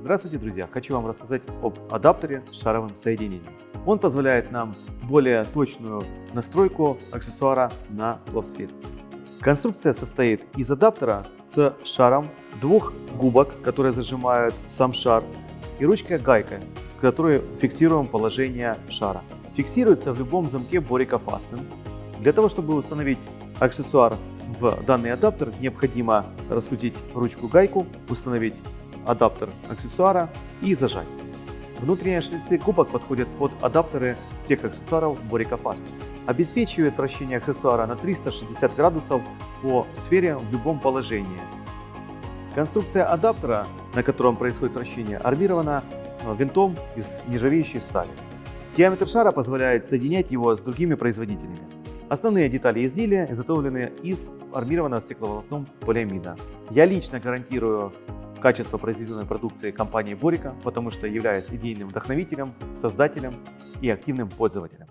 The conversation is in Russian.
Здравствуйте, друзья! Хочу вам рассказать об адаптере с шаровым соединением. Он позволяет нам более точную настройку аксессуара на плавсредстве. Конструкция состоит из адаптера с шаром, двух губок, которые зажимают сам шар, и ручкой-гайкой, с которой фиксируем положение шара. Фиксируется в любом замке Borica Fasten. Для того, чтобы установить аксессуар в данный адаптер, необходимо раскрутить ручку-гайку, установить адаптер аксессуара и зажать. Внутренние шлицы губок подходят под адаптеры всех аксессуаров Borica Fast. Обеспечивает вращение аксессуара на 360 градусов по сфере в любом положении. Конструкция адаптера, на котором происходит вращение, армирована э, винтом из нержавеющей стали. Диаметр шара позволяет соединять его с другими производителями. Основные детали изделия изготовлены из армированного стекловолокном полиамида. Я лично гарантирую качество произведенной продукции компании Борика, потому что являюсь идейным вдохновителем, создателем и активным пользователем.